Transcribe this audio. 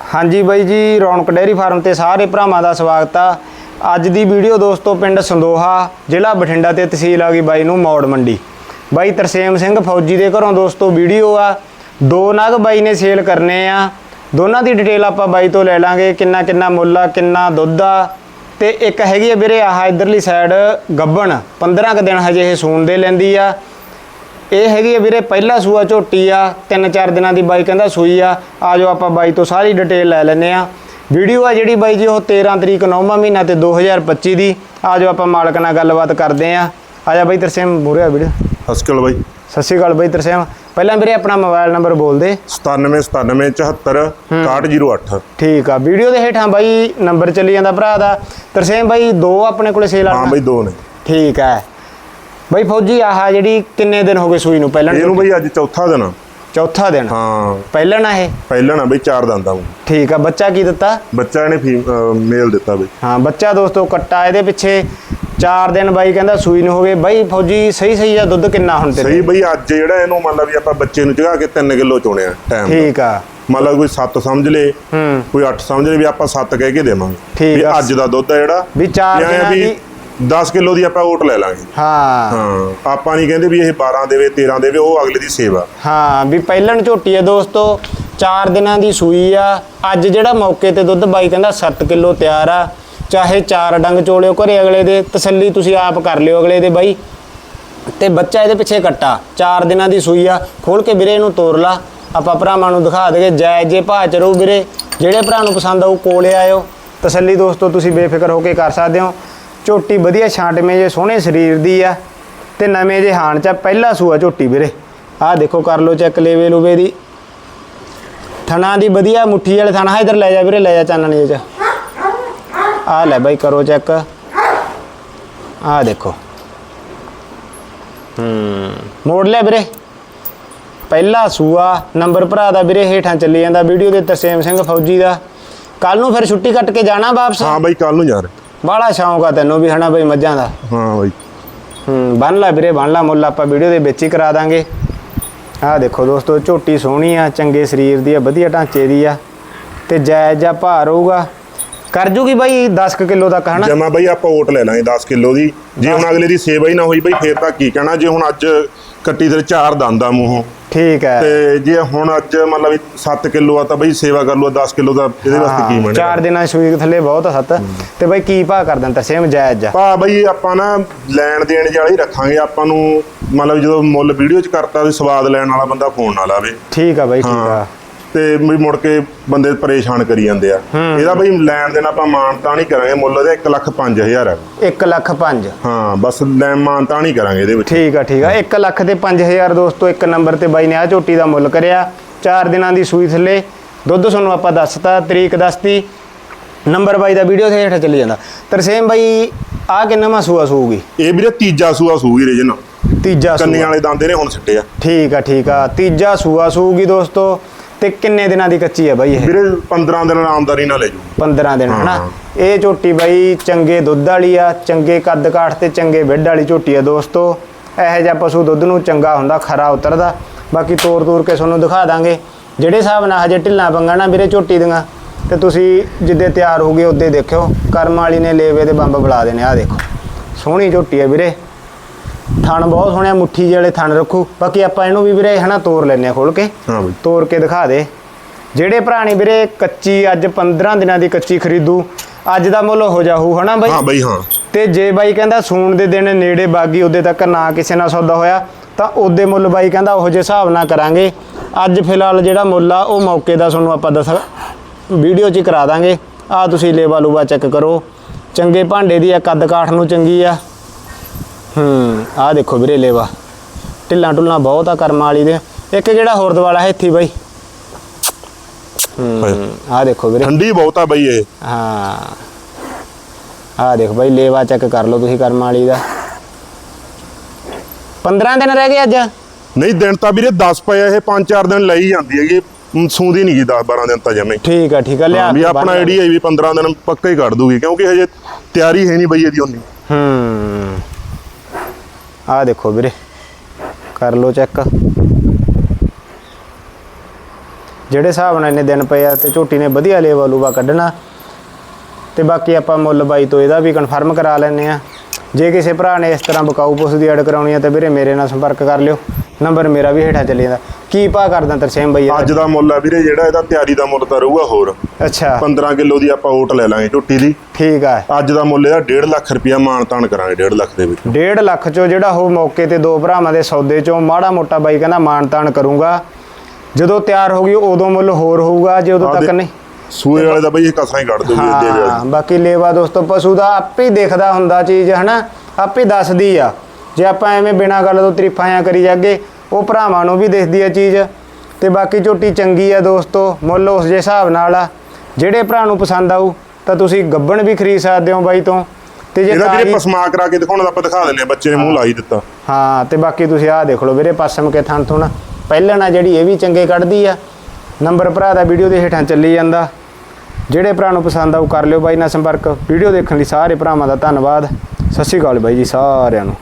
ਹਾਂਜੀ ਬਾਈ ਜੀ, ਰੌਣਕ ਡੇਅਰੀ ਫਾਰਮ ਤੇ ਸਾਰੇ ਭਰਾਵਾਂ ਦਾ ਸਵਾਗਤ ਆ। ਅੱਜ ਦੀ ਵੀਡੀਓ ਦੋਸਤੋ ਪਿੰਡ ਸੰਦੋਹਾ, ਜ਼ਿਲ੍ਹਾ ਬਠਿੰਡਾ ਤੇ ਤਹਿਸੀਲ ਆ ਗਈ ਬਾਈ ਨੂੰ ਮੌੜ ਮੰਡੀ। ਬਾਈ ਤਰਸੇਮ ਸਿੰਘ ਫੌਜੀ ਦੇ ਘਰੋਂ ਦੋਸਤੋ ਵੀਡੀਓ ਆ। ਦੋ ਨਗ ਬਾਈ ਨੇ ਸੇਲ ਕਰਨੇ ਆ। ਦੋਨਾਂ ਦੀ ਡਿਟੇਲ ਆਪਾਂ ਬਾਈ ਤੋਂ ਲੈ ਲਾਂਗੇ, ਕਿੰਨਾ ਕਿੰਨਾ ਮੁੱਲ ਆ, ਕਿੰਨਾ ਦੁੱਧ ਆ। ਤੇ ਇੱਕ ਹੈਗੀ ਆ ਵੀਰੇ, ਆਹ ਇਧਰਲੀ ਸਾਈਡ ਗੱਬਣ 15 ਕ ਦਿਨ ਹਜੇ ਇਹ ਸੂਣ ਦੇ ਲੈਂਦੀ ਆ। ਇਹ ਹੈਗੀ ਆ ਵੀਰੇ ਪਹਿਲਾ ਸੂਆ ਝੋਟੀ ਆ ਤਿੰਨ ਚਾਰ ਦਿਨਾਂ ਦੀ ਬਾਈ ਕਹਿੰਦਾ ਸੂਈ ਆ। ਆਜੋ ਆਪਾਂ ਬਾਈ ਤੋਂ ਸਾਰੀ ਡਿਟੇਲ ਲੈ ਲੈਨੇ ਆ। ਵੀਡੀਓ ਆ ਜਿਹੜੀ ਬਾਈ ਜੀ ਉਹ 13 ਤਰੀਕ 9ਵਾਂ ਮਹੀਨਾ ਤੇ 2025 ਦੀ। ਆਜੋ ਆਪਾਂ ਮਾਲਕ ਨਾਲ ਗੱਲਬਾਤ ਕਰਦੇ ਆ। ਆਜਾ ਬਾਈ ਤਰਸੇਮ ਮੂਰੇ ਆ ਵੀਡੀਓ। ਹਸਕਲ ਬਾਈ। ਸਤਿ ਸ਼੍ਰੀ ਅਕਾਲ ਬਾਈ ਤਰਸੇਮ ਪਹਿਲਾਂ ਵੀਰੇ ਆਪਣਾ ਮੋਬਾਈਲ ਨੰਬਰ ਬੋਲ ਦੇ। 97 97 74 6108 ਠੀਕ ਆ ਵੀਡੀਓ ਦੇ ਹੇਠਾਂ ਬਾਈ ਨੰਬਰ ਚੱਲੀ ਜਾਂਦਾ ਭਰਾ ਦਾ। ਤਰਸੇਮ ਬਾਈ ਦੋ ਆਪਣੇ ਕੋਲੇ ਸੇਲ ਹਾਂ ਆ ਬਾਈ ਦੋ ਨੇ। ਠੀਕ ਹੈ ਬਾਈ ਫੌਜੀ ਆਹ ਜਿਹੜੀ ਕਿੰਨੇ ਦਿਨ ਹੋ ਗਏ ਸੂਈ ਨੂੰ? ਪਹਿਲਾਂ ਇਹਨੂੰ ਬਾਈ ਅੱਜ ਚੌਥਾ ਦਿਨ। ਆ। ਚੌਥਾ ਦਿਨ? ਹਾਂ। ਪਹਿਲਾਂ ਨਾ ਇਹ? ਪਹਿਲਾਂ ਨਾ ਬਾਈ ਚਾਰ ਦੰਦਾਂ ਨੂੰ ਠੀਕ ਆ ਬੱਚਾ ਕੀ ਦਿੱਤਾ? ਬੱਚਾ ਫੀ ਮੇਲ ਦਿੱਤਾ ਬਾਈ। ਹਾਂ ਬੱਚਾ ਦੋਸਤੋ ਕੱਟਾ ਇਹਦੇ ਪਿੱਛੇ 4 ਦਿਨ ਬਾਈ ਕਹਿੰਦਾ ਸੂਈ ਨੂੰ ਹੋ ਗਏ। ਬਾਈ ਫੌਜੀ ਸਹੀ ਸਹੀ ਆ ਦੁੱਧ ਕਿੰਨਾ ਹੁਣ ਸਹੀ ਤੇਰੇ ਬਾਈ ਅੱਜ ਜਿਹੜਾ ਇਹਨੂੰ ਮੰਨ ਲਾ ਵੀ ਆਪਾਂ ਬੱਚੇ ਨੂੰ ਚਗਾ ਕੇ 3 ਕਿਲੋ ਚੋਣਿਆ ਟਾਈਮ ਠੀਕ ਆ। ਮੰਨ ਲਾ ਕੋਈ 7 ਸਮਝ ਲੇ ਹੂੰ। ਕੋਈ 8 ਸਮਝ ਲੇ ਵੀ ਆਪਾਂ 7 ਕਹਿ ਕੇ ਦੇਵਾਂਗੇ। ਠੀਕ ਵੀ ਆ। ਅੱਜ ਦਾ ਦੁੱਧ ਆ ਜਿਹੜਾ। ਵੀ ਚਾਰ ਵੀ ਐਂ ਦਿਨਾਂ ਵੀ ਦੀ 10 ਕਿਲੋ ਦੀ ਆਪਾਂ ਓਟ ਲੈ ਲਾਂਗੇ। ਹਾਂ। ਹਾਂ ਆਪਾਂ ਨਹੀਂ ਕਹਿੰਦੇ ਵੀ ਇਹ 12 ਦੇਵੇ 13 ਦੇਵੇ ਉਹ ਅਗਲੇ ਦੀ ਸੇਵਾ। ਹਾਂ ਵੀ ਪਹਿਲਣ ਝੋਟੀ ਹੈ ਦੋਸਤੋ 4 ਦਿਨਾਂ ਦੀ ਸੂਈ ਆ। ਅੱਜ ਜਿਹੜਾ ਮੌਕੇ ਤੇ ਦੁੱਧ ਬਾਈ ਕਹਿੰਦਾ 7 ਕਿਲੋ ਤਿਆਰ ਆ। ਚਾਹੇ 4 ਡੰਗ ਚੋਲਿਓ ਘਰੇ ਅਗਲੇ ਦੇ ਤਸੱਲੀ ਤੁਸੀਂ ਆਪ ਕਰ ਲਿਓ ਅਗਲੇ ਦੇ ਬਾਈ। ਤੇ ਬੱਚਾ ਇਹਦੇ ਪਿੱਛੇ ਕੱਟਾ। 4 ਦਿਨਾਂ ਦੀ ਸੂਈ ਆ। ਖੋਲ ਕੇ ਵੀਰੇ ਇਹਨੂੰ ਤੋੜ ਲਾ। ਆਪਾਂ ਭਰਾਵਾਂ ਨੂੰ ਦਿਖਾ ਦੇਗੇ ਜੇ ਭਾਅ ਚ ਰਹੂ ਵੀਰੇ। ਜਿਹੜੇ ਭਰਾ ਨੂੰ ਪਸੰਦ ਆਊ ਕੋਲੇ ਆਇਓ। ਤਸੱਲੀ ਦੋਸਤੋ ਤੁਸੀਂ ਬੇਫਿਕਰ ਹੋ ਕੇ ਕਰ ਸਕਦੇ ਹੋ। ਝੋਟੀ ਵਧੀਆ ਛਾਂਟਵੇਂ ਜੇ ਸੋਹਣੇ ਸਰੀਰ ਦੀ ਆ ਤੇ ਨਵੇਂ ਜੇ ਹਾਣ ਚ ਆ, ਪਹਿਲਾ ਸੂਆ ਝੋਟੀ ਵੀਰੇ। ਆਹ ਦੇਖੋ ਕਰ ਲੋ ਚੈੱਕ ਲੇਵੇ ਲੂਵੇ ਦੀ। ਥਣਾ ਦੀ ਵਧੀਆ ਮੁੱਠੀ ਵਾਲੇ ਥਣਾ ਇਧਰ ਲੈ ਜਾ ਵੀਰੇ ਲੈ ਜਾ ਚਾਨਣੀ ਚ। ਆਹ ਲੈ ਬਾਈ ਕਰੋ ਚੈੱਕ। ਆਹ ਦੇਖੋ। ਹੂੰ। ਮੋੜ ਲਿਆ ਵੀਰੇ। ਪਹਿਲਾ ਸੂਆ ਨੰਬਰ ਭਰਾ ਦਾ ਵੀਰੇ ਹੇਠਾਂ ਚੱਲੀ ਜਾਂਦਾ ਵੀਡੀਓ ਦੇ ਤਰਸੇਮ ਸਿੰਘ ਫੌਜੀ ਦਾ। ਕੱਲ ਨੂੰ ਫਿਰ ਛੁੱਟੀ ਕੱਟ ਕੇ ਜਾਣਾ ਵਾਪਸ? ਹਾਂ ਬਾਈ ਕੱਲ ਨੂੰ ਯਾਰ। ਬਾਹਲਾ ਸ਼ੌਂਕ ਆ ਤੈਨੂੰ ਵੀ ਹਨਾ ਬਈ ਮੱਝਾਂ ਦਾ? ਹਾਂ ਬਾਈ। ਹੂੰ ਬੰਨ ਲਾ ਵੀਰੇ ਬੰਨ ਲਾ ਮੁੱਲ ਆਪਾਂ ਵੀਡੀਓ ਦੇ ਵਿੱਚ ਹੀ ਕਰਾ ਦਾਂਗੇ। ਆਹ ਦੇਖੋ ਦੋਸਤੋ ਝੋਟੀ ਸੋਹਣੀ ਆ ਚੰਗੇ ਸਰੀਰ ਦੀ ਆ ਵਧੀਆ ਢਾਂਚੇ ਦੀ ਆ ਤੇ ਜਾਇਜ਼ ਜਿਹਾ ਭਾਰ ਹੋਊਗਾ ਕਰ ਜੂਗੀ ਬਾਈ 10 ਕਿਲੋ ਤੱਕ ਹਨਾ? ਜਮਾ ਬਾਈ ਆਪਾਂ ਓਟ ਲੈ ਲਾਂਗੇ 10 ਕਿਲੋ ਦੀ। ਜੇ ਹੁਣ ਅਗਲੇ ਦੀ ਸੇਵਾ ਹੀ ਨਾ ਹੋਈ ਬਾਈ ਫੇਰ ਤਾਂ ਕੀ ਕਹਿਣਾ ਜੇ ਹੁਣ ਅੱਜ ਕੱਟੀ ਦੇ ਚਾਰ ਦੰਦਾਂ ਮੂੰਹੋਂ ਠੀਕ ਹੈ। ਤੇ ਜੇ ਹੁਣ ਅੱਜ ਮਤਲਬ ਵੀ 7 ਕਿਲੋ ਆ ਤਾਂ ਬਾਈ ਸੇਵਾ ਕਰ ਲਓ 10 ਕਿਲੋ ਦਾ ਇਹਦੇ ਵਾਸਤੇ ਕੀ ਹਾਂ, ਮੰਨਿਆ ਚਾਰ ਦਿਨਾਂ ਸੂਈ ਥੱਲੇ ਬਹੁਤ ਆ ਸੱਤ। ਤੇ ਬਾਈ ਕੀ ਭਾਅ ਕਰ ਦਿੰਦਾ ਸੇਮ ਜਾਇਜ਼ ਜਾ ਭਾ ਬਾਈ ਆਪਾਂ ਨਾ ਲੈਣ ਦੇਣ ਵਾਲਾ ਹੀ ਰੱਖਾਂਗੇ। ਆਪਾਂ ਨੂੰ ਮਤਲਬ ਜਦੋਂ ਮੁੱਲ ਵੀਡੀਓ ਚ ਕਰਤਾ ਵੀ ਸਵਾਦ ਲੈਣ ਵਾਲਾ ਬੰਦਾ ਫੋਨ ਨਾ ਲਾਵੇ। ਠੀਕ ਆ ਬਾਈ ਠੀਕ ਆ। ਤੇ ਵੀ ਮੁੜ ਕੇ ਬੰਦੇ ਪਰੇਸ਼ਾਨ ਕਰੀ ਜਾਂਦੇ ਆ। ਇਹਦਾ ਬਈ ਲੈਣ ਦੇਣ ਆਪਾਂ ਮਾਨਤਾ ਨਹੀਂ ਕਰਾਂਗੇ ਮੁੱਲ ਇਹਦਾ 1 ਲੱਖ 5000 ਹੈ 1 ਲੱਖ 5 ਹਾਂ ਬਸ ਲੈਣ ਮਾਨਤਾ ਨਹੀਂ ਕਰਾਂਗੇ ਇਹਦੇ ਵਿੱਚ। ਠੀਕ ਆ ਠੀਕ ਆ। 1 ਲੱਖ ਤੇ 5000 ਦੋਸਤੋ ਇੱਕ ਨੰਬਰ ਤੇ ਬਾਈ ਨੇ ਆ ਝੋਟੀ ਦਾ ਮੁੱਲ ਕਰਿਆ। 4 ਦਿਨਾਂ ਦੀ ਸੂਈ ਥੱਲੇ। ਦੁੱਧ ਤੁਹਾਨੂੰ ਆਪਾਂ ਦੱਸਤਾ ਤਰੀਕ ਦੱਸਤੀ। ਨੰਬਰ ਬਾਈ ਦਾ ਵੀਡੀਓ ਤੇ ਹੇਠ ਚੱਲੀ ਜਾਂਦਾ। ਤਰਸੇਮ ਬਾਈ ਆ ਕਿੰਨਾ ਮਾ ਸੂਆ ਸੂਗੀ ਇਹ ਵੀਰੇ ਤੀਜਾ ਸੂਆ ਸੂਗੀ ਰੇਜਨ। ਤੀਜਾ ਸੂਆ। ਵਾਲੇ ਦੰਦੇ ਨੇ ਹੁਣ ਛੱਟੇ ਆ। ਠੀਕ ਆ ਠੀਕ ਆ। ਤੀਜਾ ਸੂਆ ਸੂਗੀ ਦੋਸਤੋ। ਤੇ ਕਿੰਨੇ ਦਿਨਾਂ ਦੀ ਕੱਚੀ ਆ ਬਾਈ ਇਹ? ਵੀਰੇ 15 ਦਿਨ ਆਰਾਮਦਾਰੀ ਨਾਲ ਲੈ ਜੂ 15 ਦਿਨ ਹਨਾ? ਹਾਂ। ਇਹ ਝੋਟੀ ਬਾਈ ਚੰਗੇ ਦੁੱਧ ਵਾਲੀ ਆ ਚੰਗੇ ਕੱਦ ਕਾਠ ਤੇ ਚੰਗੇ ਵਿੱਡ ਵਾਲੀ ਝੋਟੀ ਆ ਦੋਸਤੋ। ਇਹੋ ਜਿਹਾ ਪਸ਼ੂ ਦੁੱਧ ਨੂੰ ਚੰਗਾ ਹੁੰਦਾ ਖਰਾ ਉਤਰਦਾ। ਬਾਕੀ ਤੋਰ ਤੋਰ ਕੇ ਤੁਹਾਨੂੰ ਦਿਖਾ ਦਾਂਗੇ। ਜਿਹੜੇ ਹਿਸਾਬ ਨਾਲ ਹਜੇ ਢਿੱਲਾਂ ਪੰਗਾ ਨਾ ਵੀਰੇ ਝੋਟੀ ਦੀਆਂ ਤੇ ਤੁਸੀਂ ਜਿੱਦੇ ਤਿਆਰ ਹੋਗੇ ਉਹਦੇ ਦੇਖਿਓ। ਕਰਮ ਵਾਲੀ ਨੇ ਲੇਵੇ ਦੇ ਬੰਬ ਬੁਲਾ ਦੇਣੇ ਆ ਦੇਖੋ। ਸੋਹਣੀ ਝੋਟੀ ਆ ਵੀਰੇ। ਥਣ ਬਹੁਤ ਸੋਹਣਿਆ ਮੁੱਠੀ ਜਿਹੇ ਵਾਲੇ ਥਣ ਰੱਖੂ। ਬਾਕੀ ਆਪਾਂ ਇਹਨੂੰ ਵੀ ਵੀਰੇ ਹਨਾ ਤੋਰ ਲੈਨੇ ਆ ਖੋਲ ਕੇ। ਹਾਂ ਬਈ। ਤੋੜ ਕੇ ਦਿਖਾ ਦੇ। ਜਿਹੜੇ ਭਰਾਣੀ ਵੀਰੇ ਕੱਚੀ ਅੱਜ 15 ਦਿਨਾਂ ਦੀ ਕੱਚੀ ਖਰੀਦੂ ਅੱਜ ਦਾ ਮੁੱਲ ਹੋ ਜਾਊ ਹਨਾ ਬਾਈ? ਹਾਂ ਬਈ ਹਾਂ। ਤੇ ਜੇ ਬਾਈ ਕਹਿੰਦਾ ਸੂਣ ਦੇ ਦਿਨ ਨੇੜੇ ਬਾਗੀ ਉਹਦੇ ਤੱਕ ਨਾ ਕਿਸੇ ਨਾਲ ਸੌਦਾ ਹੋਇਆ ਤਾਂ ਉਹਦੇ ਮੁੱਲ ਬਾਈ ਕਹਿੰਦਾ ਉਹੋ ਜਿਹੇ ਹਿਸਾਬ ਨਾਲ ਕਰਾਂਗੇ। ਅੱਜ ਫਿਲਹਾਲ ਜਿਹੜਾ ਮੁੱਲ ਆ ਉਹ ਮੌਕੇ ਦਾ ਤੁਹਾਨੂੰ ਆਪਾਂ ਦੱਸ ਵੀਡੀਓ 'ਚ ਹੀ ਕਰਾ ਦਾਂਗੇ। ਆ ਤੁਸੀਂ ਲੇਵਾ ਲੂਵਾ ਚੈੱਕ ਕਰੋ। ਚੰਗੇ ਭਾਂਡੇ ਦੀ ਆ ਕੱਦ ਕਾਠ ਨੂੰ ਚੰਗੀ ਆ। ਹੂੰ ਆ ਦੇਖੋ ਵੀਰੇ ਲੇਵਾ। ਢਿੱਲਾਂ ਢੁੱਲਾਂ ਬਹੁਤ ਆ ਕਰਮਾਂ ਵਾਲੀ ਦੇ। ਇੱਕ ਜਿਹੜਾ ਹੋਰ ਦਵਾਲਾ ਹੈ ਇੱਥੇ ਬਾਈ? ਹੂੰ ਆ ਦੇਖੋ ਵੀਰੇ। ਠੰਡੀ ਬਹੁਤ ਆ ਬਈ ਇਹ। ਹਾਂ। ਆ ਦੇਖ ਬਾਈ ਲੇਵਾ ਚੈੱਕ ਕਰ ਲਓ ਤੁਸੀਂ ਕਰਮ ਵਾਲੀ ਦਾ। 15 ਦਿਨ ਰਹਿ ਗਏ ਅੱਜ? ਨਹੀਂ ਦਿਨ ਤਾਂ ਵੀਰੇ 10 ਪਏ ਇਹ 5-4 ਦਿਨ ਲਈ ਜਾਂਦੀ ਹੈਗੀ। ਸੂੰਦੀ ਨਹੀਂ ਗਈ 10-12 ਦਿਨ ਤਾਂ ਜਮੇ। ਠੀਕ ਆ ਠੀਕ ਆ ਲਿਆ ਵੀ ਆਪਣਾ ਆਈਡੀਆ ਵੀ 15 ਦਿਨ ਪੱਕਾ ਹੀ ਕੱਢ ਦੂਗੀ ਕਿਉਂਕਿ ਹਜੇ ਤਿਆਰੀ ਹੈ ਨਹੀਂ ਬਈ ਇਹਦੀ ਉਨੀ ਹੂੰ। ਆਹ ਦੇਖੋ ਵੀਰੇ, ਕਰ ਲਓ ਚੈੱਕ ਜਿਹੜੇ ਹਿਸਾਬ ਨਾਲ ਇਹਨੇ ਦਿਨ ਪਏ ਆ ਤੇ ਝੋਟੀ ਨੇ ਵਧੀਆ ਲੇਵਾ ਲੂਵਾ ਕੱਢਣਾ, ਤੇ ਬਾਕੀ ਆਪਾਂ ਮੁੱਲ ਬਾਈ ਤੋਂ ਇਹਦਾ ਵੀ ਕਨਫਰਮ ਕਰਾ ਲੈਨੇ ਆ। ਜੇ ਕਿਸੇ ਭਰਾ ਨੇ ਇਸ ਤਰ੍ਹਾਂ ਬਕਾਊ ਪੁੱਛ ਦੀ ਐਡ ਕਰਾਉਣੀ ਆ ਤਾਂ ਵੀਰੇ ਮੇਰੇ ਨਾਲ ਸੰਪਰਕ ਕਰ ਲਿਓ। ਨੰਬਰ ਮੇਰਾ ਵੀ ਹੇਠਾਂ ਚੱਲੀ ਜਾਂਦਾ। ਕੀ ਭਾ ਕਰਦਾ ਤਰਸੇਮ ਬਈ? ਅੱਜ ਦਾ ਮੁੱਲ ਆ ਵੀਰੇ ਜਿਹੜਾ ਇਹਦਾ ਤਿਆਰੀ ਦਾ ਮੁੱਲ ਤਾਂ ਰਹੂਗਾ ਹੋਰ। ਅੱਛਾ। 15 ਕਿਲੋ ਦੀ ਆਪਾਂ ਓਟ ਲੈ ਲਾਂਗੇ ਝੋਟੀ ਦੀ। ਠੀਕ ਆ। ਅੱਜ ਦਾ ਮੁੱਲ ਇਹਦਾ 1.5 ਲੱਖ ਰੁਪਇਆ ਮਾਨਤਾਨ ਕਰਾਂਗੇ 1.5 ਲੱਖ ਦੇ ਵਿੱਚ। 1.5 ਲੱਖ ਚੋਂ ਜਿਹੜਾ ਉਹ ਮੌਕੇ ਤੇ ਦੋ ਭਰਾਵਾਂ ਦੇ ਸੌਦੇ ਚੋਂ ਮਾੜਾ ਮੋਟਾ ਬਾਈ ਕਹਿੰਦਾ ਮਾਨਤਾਨ ਕਰੂੰਗਾ। ਜਦੋਂ ਤਿਆਰ ਹੋ ਗਈ ਉਦੋਂ ਮੁੱਲ ਹੋਰ ਹੋਊਗਾ ਜੇ ਉਦੋਂ ਤੱਕ ਨਹੀਂ। ਸੂਏ ਵਾਲੇ ਦਾ ਬਈ ਇਹ ਕਸਾਂ ਹੀ ਕੱਢ ਦੋ ਵੀਰ ਦੇ ਹਾਂ ਬਾਕੀ ਲੇਵਾ ਦੋਸਤੋ ਪਸ਼ੂ ਦਾ ਆਪੇ ਹੀ ਦਿਖਦਾ ਹੁੰਦਾ ਚੀਜ਼ ਹਨਾ? ਆਪੇ ਦੱਸਦੀ ਆ। ਜੇ ਆਪਾਂ ਐਵੇਂ ਬਿਨਾਂ ਗੱਲ ਤੋਂ ਤਰੀਫਾਂ ਆ ਕਰੀ ਜਾਗੇ ਉਹ ਭਰਾਵਾਂ ਨੂੰ ਵੀ ਦਿਖਦੀ ਆ ਚੀਜ਼। ਤੇ ਬਾਕੀ ਝੋਟੀ ਚੰਗੀ ਆ ਦੋਸਤੋ ਮੁੱਲ ਉਸ ਦੇ ਹਿਸਾਬ ਨਾਲ ਆ। ਜਿਹੜੇ ਭਰਾ ਨੂੰ ਪਸੰਦ ਆਊ ਤਾਂ ਤੁਸੀਂ ਗੱਬਣ ਵੀ ਖਰੀਦ ਸਕਦੇ ਹੋ ਬਾਈ ਤੋਂ। ਤੇ ਜੇ ਇਹਦਾ ਵੀਰੇ ਪਸਮਾ ਕਰਾ ਕੇ ਦਿਖਾਉਣਾ ਆਪਾਂ ਦਿਖਾ ਦਿੰਨੇ ਆ ਬੱਚੇ ਨੇ ਮੂੰਹ ਲਾ ਹੀ ਦਿੱਤਾ। ਹਾਂ ਤੇ ਬਾਕੀ ਤੁਸੀਂ ਆਹ ਦੇਖ ਲਓ ਵੀਰੇ ਪਸਮ ਕੇ ਥਣ ਥੁਣ। ਪਹਿਲਾਂ ਨਾ ਜਿਹੜੀ ਇਹ ਵੀ ਚੰਗੇ ਕੱਢਦੀ ਆ ਨੰਬਰ ਭਰਾ ਦਾ ਵੀਡੀਓ ਦੇ ਹੇਠਾਂ ਚੱਲੀ ਜਾਂਦਾ। ਜਿਹੜੇ ਭਰਾ ਨੂੰ ਪਸੰਦ ਆਊ ਕਰ ਲਿਓ ਬਾਈ ਨਾਲ ਸੰਪਰਕ। ਵੀਡੀਓ ਦੇਖਣ ਲਈ ਸਾਰੇ ਭਰਾਵਾਂ ਦਾ ਧੰਨਵਾਦ। ਸਤਿ ਸ਼੍ਰੀ ਅਕਾਲ ਬਾਈ ਜੀ ਸਾਰਿਆਂ ਨੂੰ।